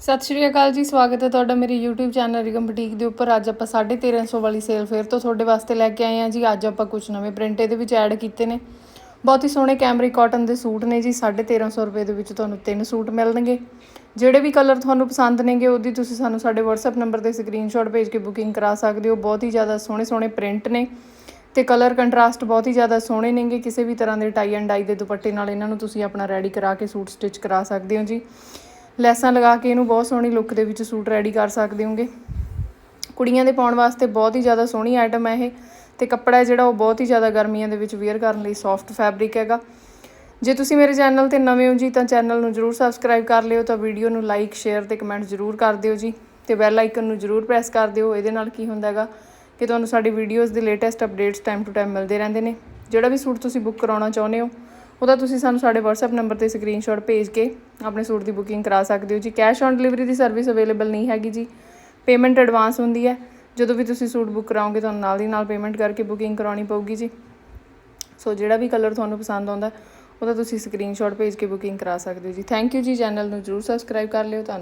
ਸਤਿ ਸ਼੍ਰੀ ਅਕਾਲ ਜੀ, ਸਵਾਗਤ ਹੈ ਤੁਹਾਡਾ ਮੇਰੇ YouTube ਚੈਨਲ ਰਿਗਮ ਬੁਟੀਕ ਦੇ ਉੱਪਰ। ਅੱਜ ਆਪਾਂ 1350 ਵਾਲੀ ਸੇਲ ਫੇਅਰ ਤੋਂ ਤੁਹਾਡੇ ਵਾਸਤੇ ਲੈ ਕੇ ਆਏ ਹਾਂ ਜੀ। ਅੱਜ ਆਪਾਂ ਕੁਝ ਨਵੇਂ ਪ੍ਰਿੰਟ ਇਹਦੇ ਵਿੱਚ ਐਡ ਕੀਤੇ ਨੇ। ਬਹੁਤ ਹੀ ਸੋਹਣੇ ਕੈਮਰੀ ਕਾਟਨ ਦੇ ਸੂਟ ਨੇ ਜੀ। 1350 ਰੁਪਏ ਦੇ ਵਿੱਚ ਤੁਹਾਨੂੰ ਤਿੰਨ ਸੂਟ ਮਿਲਣਗੇ। ਜਿਹੜੇ ਵੀ ਕਲਰ ਤੁਹਾਨੂੰ ਪਸੰਦ ਨੇਗੇ, ਉਹਦੀ ਤੁਸੀਂ ਸਾਨੂੰ ਸਾਡੇ WhatsApp ਨੰਬਰ ਤੇ ਸਕਰੀਨਸ਼ਾਟ ਭੇਜ ਕੇ ਬੁਕਿੰਗ ਕਰਾ ਸਕਦੇ ਹੋ। ਬਹੁਤ ਹੀ ਜ਼ਿਆਦਾ ਸੋਹਣੇ ਸੋਹਣੇ ਪ੍ਰਿੰਟ ਨੇ। ਤੇ ਕਲਰ ਕੰਟਰਾਸਟ ਬਹੁਤ ਹੀ ਜ਼ਿਆਦਾ ਸੋਹਣੇ ਨੇਗੇ। ਕਿਸੇ ਵੀ ਤਰ੍ਹਾਂ ਦੇ ਟਾਈ ਐਂਡ ਡਾਈ ਦੇ ਦੁਪੱਟੇ ਨਾਲ ਇਹਨਾਂ ਨੂੰ ਤੁਸੀਂ ਆਪਣਾ ਰੈਡੀ ਕਰਾ ਕੇ ਸੂਟ ਸਟਿਚ ਕਰਾ ਸਕਦੇ ਹੋ ਜੀ। ਲੈਸਾਂ ਲਗਾ ਕੇ ਇਹਨੂੰ ਬਹੁਤ ਸੋਹਣੀ ਲੁੱਕ ਦੇ ਵਿੱਚ ਸੂਟ ਰੈਡੀ ਕਰ ਸਕਦੇ ਹੋਗੇ। ਕੁੜੀਆਂ ਦੇ ਪਾਉਣ ਵਾਸਤੇ ਬਹੁਤ ਹੀ ਜ਼ਿਆਦਾ ਸੋਹਣੀ ਆਈਟਮ ਹੈ ਇਹ ਤੇ ਕੱਪੜਾ ਹੈ ਜਿਹੜਾ ਉਹ ਬਹੁਤ ਹੀ ਜ਼ਿਆਦਾ ਗਰਮੀਆਂ ਦੇ ਵਿੱਚ ਵੇਅਰ ਕਰਨ ਲਈ ਸੌਫਟ ਫੈਬਰਿਕ ਹੈਗਾ। ਜੇ ਤੁਸੀਂ ਮੇਰੇ ਚੈਨਲ ਤੇ ਨਵੇਂ ਹੋ ਜੀ ਤਾਂ ਚੈਨਲ ਨੂੰ ਜਰੂਰ ਸਬਸਕ੍ਰਾਈਬ ਕਰ ਲਿਓ ਤਾਂ ਵੀਡੀਓ ਨੂੰ ਲਾਈਕ ਸ਼ੇਅਰ ਤੇ ਕਮੈਂਟ ਜਰੂਰ ਕਰ ਦਿਓ ਜੀ ਤੇ ਬੈਲ ਆਈਕਨ ਨੂੰ ਜਰੂਰ ਪ੍ਰੈਸ ਕਰ ਦਿਓ, ਇਹਦੇ ਨਾਲ ਕੀ ਹੁੰਦਾ ਹੈਗਾ ਕਿ ਤੁਹਾਨੂੰ ਸਾਡੀ ਵੀਡੀਓਜ਼ ਦੇ latest updates time to time ਮਿਲਦੇ ਰਹਿੰਦੇ ਨੇ। ਜਿਹੜਾ ਵੀ ਸੂਟ ਤੁਸੀਂ ਬੁੱਕ ਕਰਾਉਣਾ ਚਾਹੁੰਦੇ ਹੋ ਉਹਦਾ ਤੁਸੀਂ ਸਾਨੂੰ ਸਾਡੇ WhatsApp ਨੰਬਰ ਤੇ ਸਕਰੀਨਸ਼ਾਟ ਭੇਜ ਕੇ ਆਪਣੇ ਸੂਟ ਦੀ ਬੁਕਿੰਗ ਕਰਾ ਸਕਦੇ ਹੋ ਜੀ। ਕੈਸ਼ ਔਨ ਡਿਲੀਵਰੀ ਦੀ ਸਰਵਿਸ ਅਵੇਲੇਬਲ ਨਹੀਂ ਹੈਗੀ ਜੀ। ਪੇਮੈਂਟ ਐਡਵਾਂਸ ਹੁੰਦੀ ਹੈ। ਜਦੋਂ ਵੀ ਤੁਸੀਂ ਸੂਟ ਬੁੱਕ ਕਰਾਓਗੇ, ਤੁਹਾਨੂੰ ਨਾਲ ਦੀ ਨਾਲ ਪੇਮੈਂਟ ਕਰਕੇ ਬੁਕਿੰਗ ਕਰਾਉਣੀ ਪਊਗੀ ਜੀ। ਸੋ ਜਿਹੜਾ ਵੀ ਕਲਰ ਤੁਹਾਨੂੰ ਪਸੰਦ ਆਉਂਦਾ, ਉਹਦਾ ਤੁਸੀਂ ਸਕਰੀਨਸ਼ਾਟ ਭੇਜ ਕੇ ਬੁਕਿੰਗ ਕਰਾ ਸਕਦੇ ਹੋ ਜੀ। ਥੈਂਕ ਯੂ ਜੀ। ਚੈਨਲ ਨੂੰ ਜਰੂਰ ਸਬਸਕ੍ਰਾਈਬ ਕਰ ਲਿਓ। ਧੰਨ